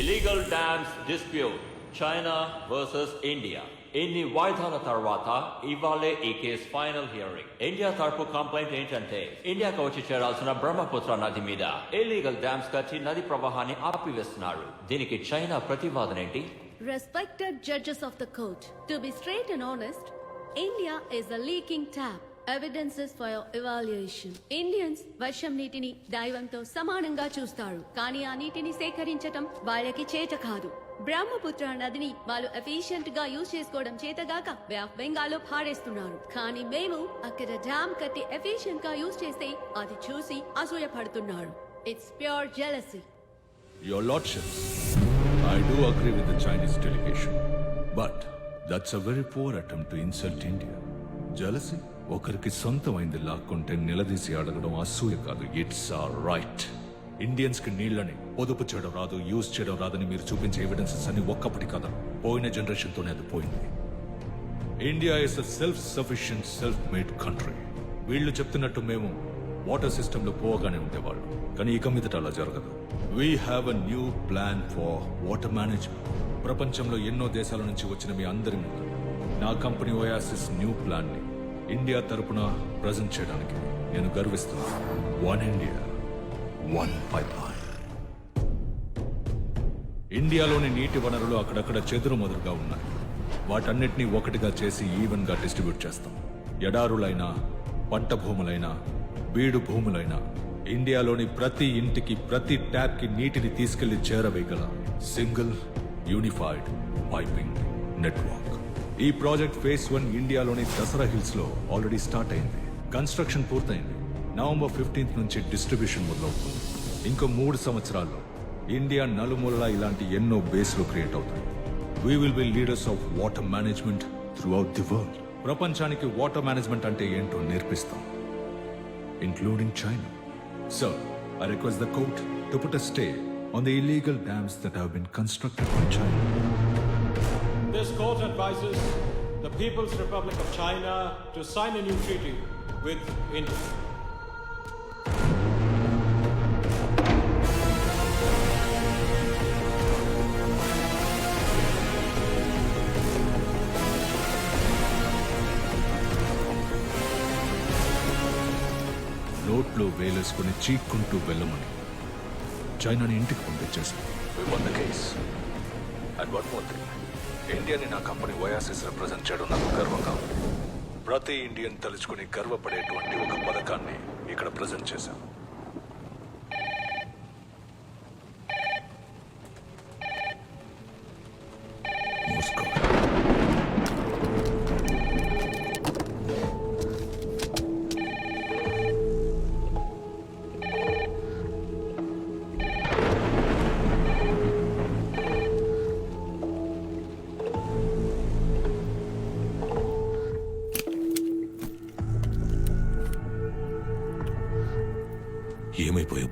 Illegal dams dispute China versus India ఎన్ని వాయిదాల తర్వాత ఇవాళే ఈ కేసు ఫైనల్ హియరింగ్ ఇండియా తరపు కంప్లైంట్ ఏంటంటే ఇండియాకు వచ్చి చేరాల్సిన బ్రహ్మపుత్ర నది మీద ఇల్లీగల్ డ్యామ్స్ కట్టి నది ప్రవాహాన్ని ఆపివేస్తున్నారు. దీనికి చైనా ప్రతివాదన ఏంటి? Respected judges of the court, to be straight and honest, India is a leaking tap. Evidences for evaluation Indians వర్షం నీటిని దైవంతో సమానంగా చూస్తారు. కానీ ఆ నీటిని సేకరించటం వాళ్ళకి చేత కాదు. బ్రహ్మపుత్ర నదిని వాళ్ళు ఎఫిషియెంట్గా యూజ్ చేసుకోవడం చేతగాక వే ఆఫ్ బెంగాల్లో పారేస్తున్నారు. కానీ మేము అక్కడ డ్యామ్ కట్టి ఎఫిషియెంట్గా యూజ్ చేస్తే అది చూసి అసూయపడుతున్నారు. It's pure jealousy your Lordships, I do agree with the Chinese delegation but that's a very poor attempt to insult India jealousy ఒకరికి సొంతమైంది లాక్కుంటే నిలదీసి అడగడం అసూయ కాదు. ఇట్స్ ఆ రైట్ ఇండియన్స్కి నీళ్ళని పొదుపు చేయడం రాదు యూజ్ చేయడం రాదని మీరు చూపించే ఎవిడెన్సెస్ అన్ని ఒక్కప్పటి కదా. పోయిన జనరేషన్ తోనే అది పోయింది. India is a self sufficient self made country వీళ్ళు చెప్తున్నట్టు మేము వాటర్ సిస్టమ్లో పోగానే ఉండేవాళ్ళు. కానీ ఇక మీదట అలా జరగదు. We have a new plan for water management ప్రపంచంలో ఎన్నో దేశాల నుంచి వచ్చిన మీ అందరి ముందు నా కంపెనీ ఓయాసిస్ న్యూ ప్లాన్ని ఇండియా తరపున ప్రజెంట్ చేయడానికి నేను గర్విస్తున్నాను వన్ ఇండియా వన్ పైప్ ఇండియాలోని నీటి వనరులు అక్కడక్కడ చెదురు మొదలుగా ఉన్నాయి. వాటన్నిటినీ ఒకటిగా చేసి ఈవెన్గా డిస్ట్రిబ్యూట్ చేస్తాం. ఎడారులైనా పంట భూములైనా బీడు భూములైనా ఇండియాలోని ప్రతి ఇంటికి ప్రతి ట్యాప్కి నీటిని తీసుకెళ్ళి చేరవేయగల సింగిల్ యూనిఫైడ్ పైపింగ్ నెట్వర్క్ ఈ ప్రాజెక్ట్ ఫేస్ వన్ ఇండియాలోని దసరా హిల్స్లో ఆల్రెడీ స్టార్ట్ అయింది. కన్స్ట్రక్షన్ పూర్తయింది. నవంబర్ ఫిఫ్టీన్త్ నుంచి డిస్ట్రిబ్యూషన్ మొదలవుతుంది. ఇంకో మూడు సంవత్సరాల్లో ఇండియా నలుమూలలా ఇలాంటి ఎన్నో బేస్లు క్రియేట్ అవుతాయి. We will be leaders of water management throughout the world ప్రపంచానికి వాటర్ మేనేజ్మెంట్ అంటే ఏంటో నేర్పిస్తాం. Including China so I request the court to put a stay on the illegal dams that have been constructed by China This court advises the People's Republic of China to sign a new treaty with India. నోట్లో వేలేసుకుని చీక్కుంటూ వెళ్ళమని చైనాని ఇంటికి పంపించేశాం won the case and one more thing ఇండియాని నా company Oasis represent చేయడం నాకు గర్వంగా ఉంది. ప్రతి ఇండియన్ తలుచుకుని గర్వపడేటువంటి ఒక పథకాన్ని ఇక్కడ ప్రజెంట్ చేశాం.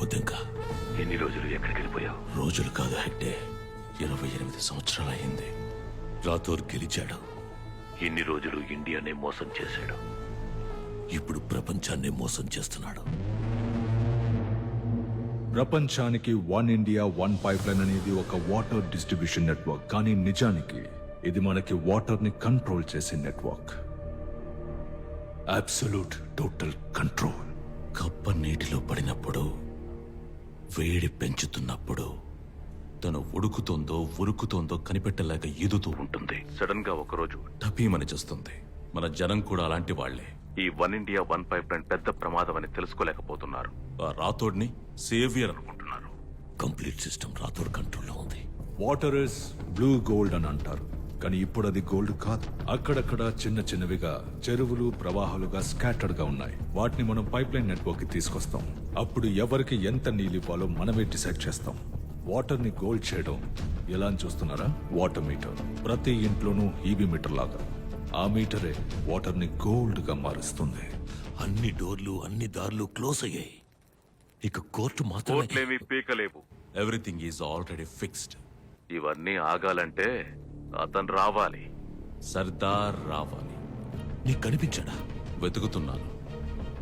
ఏమైపోయా బుద్ధంకా ఎన్ని రోజులు ఎక్కడికి వెళ్ళిపోయావు? రోజులు కాదు హెక్టే ఇరవై ఎనిమిది సంవత్సరాలు అయింది. రాథోర్ గెలిచాడు. ఇన్ని రోజులు ఇండియానే మోసం చేశాడు. ఇప్పుడు ప్రపంచాన్ని మోసం చేస్తున్నాడు. ప్రపంచానికి one India one pipeline అనేది ఒక వాటర్ డిస్ట్రిబ్యూషన్ నెట్వర్క్. కానీ నిజానికి ఇది మనకి వాటర్ని కంట్రోల్ చేసే నెట్వర్క్. Absolute total control. కప్ప నీటిలో పడినప్పుడు వేడి పెంచుతున్నప్పుడు తను ఉడుకుతోందో ఉరుకుతోందో కనిపెట్టలేక ఈదుతూ ఉంటుంది. సడన్గా ఒకరోజు టపీమని చేస్తుంది. మన జనం కూడా అలాంటి వాళ్ళే ఈ one India one pipeline పెద్ద ప్రమాదం అని తెలుసుకోలేకపోతున్నారు. ఆ రాథోడ్ని సేవియర్ అనుకుంటున్నారు. కంప్లీట్ సిస్టమ్ రాథోడ్ కంట్రోల్లో ఉంది. వాటర్ ఇస్ బ్లూ గోల్డ్ అని అంటారు. కానీ ఇప్పుడు అది గోల్డ్ కాదు. అక్కడక్కడ చిన్న చిన్నవిగా చెరువులు ప్రవాహాలుగా స్కాటర్డ్గా ఉన్నాయి. వాటిని మనం పైప్ లైన్ నెట్వర్క్కి తీసుకొస్తాం. అప్పుడు ఎవరికి ఎంత నీళ్ళు ఇవ్వాలో మనమే డిసైడ్ చేస్తాం. వాటర్ని గోల్డ్ చేయడం. ఎలా అని చూస్తున్నారా? Water meter. ప్రతి ఇంట్లోనూ ఈబీ మీటర్ లాగా. ఆ మీటరే వాటర్ని గోల్డ్గా మారుస్తుంది. అన్ని డోర్లు అన్ని దారులు క్లోజ్ అయ్యాయి. ఇక కోర్టు మాత్రమే కోట్లేమి పీకలేవు. ఎవ్రీథింగ్ ఈజ్ ఆల్రెడీ ఫిక్స్డ్ ఇవన్నీ ఆగాలంటే అతను రావాలి. సర్దార్ రావాలి. నీకు కనిపించాడా? వెతుకుతున్నాను.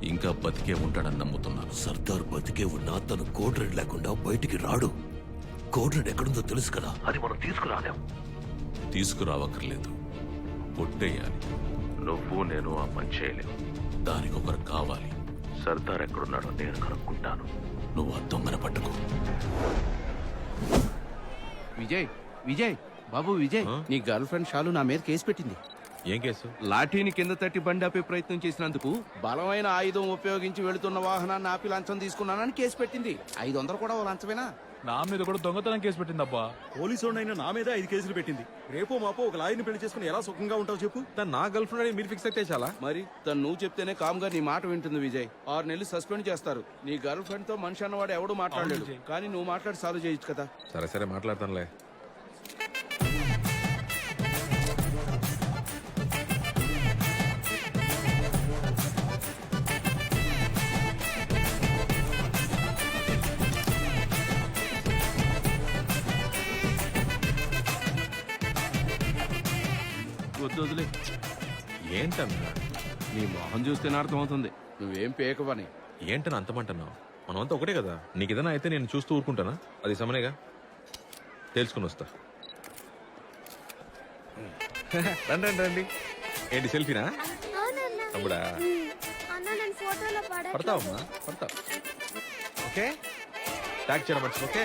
ఇంకా బతికే ఉంటాడని నమ్ముతున్నాను. సర్దార్ బతికే ఉన్నా తను కోడ్ రెడ్ లేకుండా బయటికి రాడు. కోఆర్డినేట్ ఎక్కడుందో తెలుసు కదా. అది మనం తీసుకురాలేం. తీసుకురావక్కర్లేదు. కొట్టేయాలి. నువ్వు నేను ఆ పని చేయలేం. దానికి ఒకరు కావాలి. సర్దార్ ఎక్కడున్నాడో నేను కనుక్కుంటాను. నువ్వు ఆ దొంగన పట్టుకో. విజయ్ విజయ్. బాబు విజయ్ నీ గర్ల్ ఫ్రెండ్ షాలు నా మీద కేసు పెట్టింది. ఏం కేసు? లాఠీని కింద తట్టి బండి ఆపే ప్రయత్నం చేసినందుకు బలమైన ఆయుధం ఉపయోగించి వెళుతున్న వాహనాన్ని ఆపి లంచం తీసుకున్నానని కేసు పెట్టింది. ఐదు వందలు కూడా ఓ లంచమేనా? నా మీద కూడా దొంగతనం కేసు పెట్టిందబ్బా. పోలీసు అయినా నా మీద ఐదు కేసులు పెట్టింది. రేపో మాపో ఒక లాయర్ని పెళ్ళి చేసుకుని ఎలా సుఖంగా ఉంటావు చెప్పు. తను నా గర్ల్ ఫ్రెండ్ అని మీరు ఫిక్స్ అయితే చాలా? మరి తను నువ్వు చెప్తేనే కామ్గా నీ మాట వింటుంది విజయ్. ఆరు నెలలు సస్పెండ్ చేస్తారు. నీ గర్ల్ ఫ్రెండ్తో మనిషి అన్నవాడు ఎవడు మాట్లాడలేడు. కానీ నువ్వు మాట్లాడి సాల్వ్ చేయొచ్చు కదా. సరే సరే మాట్లాడతానులే. వద్దు వదిలే ఏంటన్నా? నీ మొహం చూస్తేనే అర్థమవుతుంది. నువ్వేం పేకవని. ఏంటని అంతమంటున్నావు? మనమంతా ఒకటే కదా. నీకు ఏదైనా అయితే నేను చూస్తూ ఊరుకుంటానా? అది సమనేగా? తెలుసుకుని వస్తా రండి రండి రండి. ఏంటి సెల్ఫీనా? తమ్ముడా? అన్న నేను ఫోటోలో పడ పడతావమ్మా? పడతావు. ఓకే? ట్యాగ్ చేయడం మర్చి ఓకే?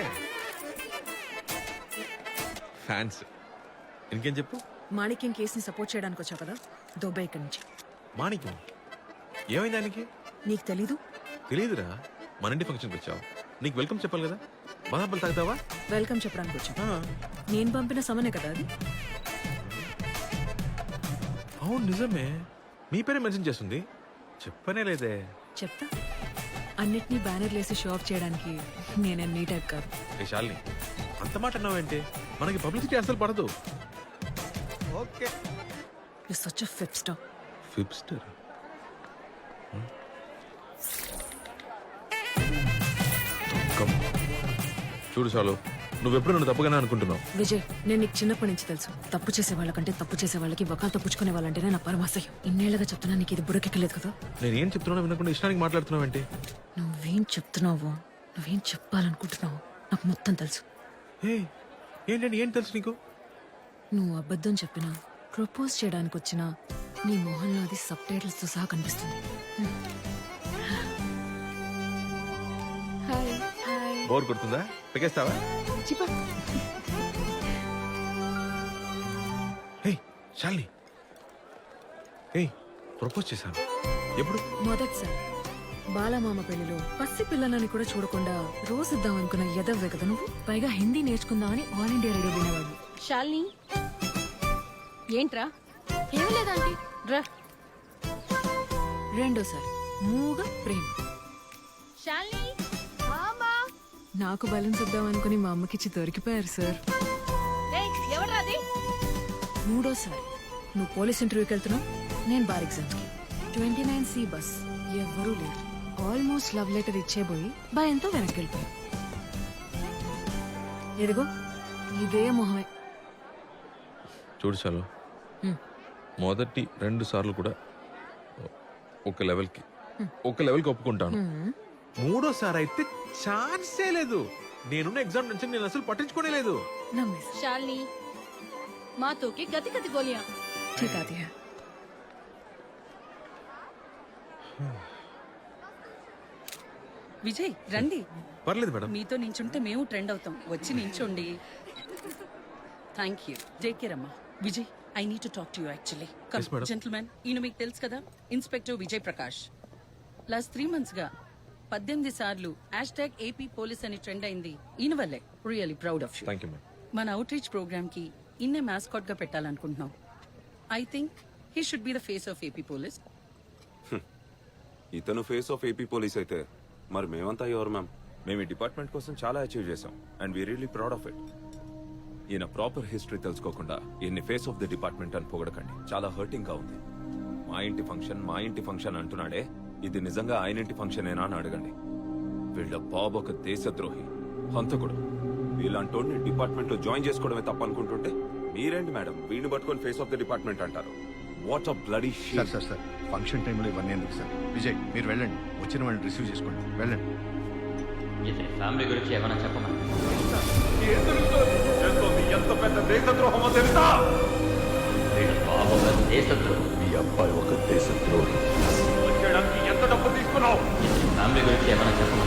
ఫ్యాన్స్ ఇంకేం చెప్పు? మాణిక్యం కేసుని సపోర్ట్ చేయడానికి వచ్చావు కదా? దొబ్బే ఇక్కడి నుంచి. మాణిక్యం? ఏమైంది ఆయనకి? నీకు తెలీదు? తెలియదురా మన ఇంటి ఫంక్షన్కి వచ్చావు. నీకు వెల్కమ్ చెప్పాలి కదా? బాదాపలు తాగుతావా? వెల్కమ్ చెప్పడానికి వచ్చావు. ఆ, నేను పంపిన సమనే కదా అది? అవును నిజమే. మీ పేరే మెన్షన్ చేస్తుంది. చెప్పనే లేదే. చెప్తా. అన్నిటినీ బ్యానర్లు వేసి షో ఆఫ్ చేయడానికి నేనే నీ టైప్ కాదు. ఏ శాలిని అంత మాట అన్నావేంటి? మనకి పబ్లిసిటీ అసలు పడదు. ఓకే యు సచ్ ఫిప్ స్టాప్ ఫిప్స్టర్ చూడు చాలు నువ్వెప్పుడు నన్ను తప్పుగానే అనుకుంటున్నావు? విజయ్ నేను నీకు చిన్నప్పటి నుంచి తెలుసు. తప్పు చేసే వాళ్ళకంటే తప్పు చేసే వాళ్ళకి వకాలతో పుచ్చుకునే వాళ్ళంటేనే నా పరమాశయం. ఇన్నేళ్ళుగా చెప్తున్నా నీకు ఇది బుడకెక్కలేదు కదా? నేను ఏం చెప్తున్నానో వినకుండా ఇష్టానికి మాట్లాడుతున్నావేంటి నువ్వేం చెప్తున్నావో నువ్వేం చెప్పాలనుకుంటున్నావో నాకు మొత్తం తెలుసు. ఏ ఏంటండి ఏం తెలుసు నీకు? నువ్వు అబద్ధం చెప్పినా ప్రపోజ్ చేయడానికి వచ్చినా నీ మొహంలో అది సబ్ టైటిల్స్తో సహా కనిపిస్తుంది. హాయ్. హాయ్. బోర్ కొడుతుందా? పెకేస్తావా? హే శాలిని. హే ప్రపోజ్ చేశాను. ఎప్పుడు? మొదటిసారి బాలమామ పెళ్ళిలో పసి పిల్లలని కూడా చూడకుండా రోజు ఇద్దాం అనుకున్న ఎదవ్వే కదా నువ్వు? పైగా హిందీ నేర్చుకుందామని ఆల్ ఇండియా రేడియో వినేవాడు శాలిని ఏంట్రా? ఏం లేదండి రా. రెండోసారి. మూగ ప్రేమ. శాలిని? నాకు బలం ఇద్దాం అనుకుని మా అమ్మకిచ్చి దొరికిపోయారు సార్. అది? మూడోసారి. నువ్వు పోలీస్ ఇంటర్వ్యూకి వెళ్తున్నావు? నేను బార్ ఎగ్జామ్స్కి ట్వంటీ నైన్ సి బస్. ఎవ్వరూ లేరు. ఆల్మోస్ట్ లవ్ లెటర్ ఇచ్చేబోయి భయంతో వెనక్కి వెళ్ళిపోయా. ఎదిగో ఇదే మొహమే. చూడు చాలు హ్మ్. మొదటి రెండు సార్లు కూడా ఒక లెవెల్కి ఒక లెవెల్కి ఒప్పుకుంటాను మూడోసారి అయితే ఛాన్సే లేదు నేనున్న ఎగ్జామ్ నుంచి నేను అసలు పట్టించుకోనే లేదు నమ్మేసి శాలిని మాతో కి గతి గతి గోలియా ठीक आती है విజయ్ రండి పర్లేదు మేడం మీతో నించుంటే మేము ట్రెండ్ అవుతాం వచ్చి నించోండి థ్యాంక్ యూ టేక్ కేర్ అమ్మా Vijay I need to talk to you actually Yes, madam. Gentlemen ఈయన మీకు తెలుసు కదా? Inspector Vijay Prakash last three మంత్స్గా పద్దెనిమిది సార్లు హ్యాష్ ట్యాగ్ ఏపీ పోలీస్ అని ట్రెండ్ అయింది. ఈయన వల్లే. Really proud of you thank you madam మన అవుట్ రీచ్ ప్రోగ్రామ్కి ఇన్నే మాస్కాట్గా పెట్టాలనుకుంటున్నాం. I think he should be the face of AP police ఇతను ఫేస్ ఆఫ్ ఏపీ పోలీస్ అయితే మరి మేమంతా ఎవరు మ్యామ్ మేము ఈ డిపార్ట్మెంట్ కోసం చాలా అచీవ్ చేసాం and we really proud of it ఈయన ప్రాపర్ హిస్టరీ తెలుసుకోకుండా ఈయన్ని ఫేస్ ఆఫ్ ది డిపార్ట్మెంట్ అని పొగడకండి. చాలా హర్టింగ్గా ఉంది. మా ఇంటి ఫంక్షన్ మా ఇంటి ఫంక్షన్ అంటున్నాడే ఇది నిజంగా ఆయన ఇంటి ఫంక్షన్ ఏనా అని అడగండి. వీళ్ళ బాబు ఒక దేశద్రోహి హంతకుడు. వీళ్ళంటోడిని డిపార్ట్మెంట్లో జాయిన్ చేసుకోవడమే తప్ప అనుకుంటుంటే మీరేంటి మేడం వీడిని పట్టుకొని ఫేస్ ఆఫ్ ది డిపార్ట్మెంట్ అంటారు? What of bloody sir sir sir function టైంలో ఇవన్నీ ఎందుకు సార్? విజయ్ మీరు వెళ్ళండి. వచ్చిన వాళ్ళని రిసీవ్ చేసుకోండి. వెళ్ళండి. ఫ్యామిలీ గురించి ఏమైనా చెప్పమని ఎంత పెద్ద దేశద్రోహమో తెలుసా? దేశద్రోహం? మీ అబ్బాయి ఒక దేశద్రోహి. వచ్చేయడానికి ఎంత డబ్బు తీసుకున్నావు? ఫ్యామిలీ గురించి ఏమైనా చెప్పమా?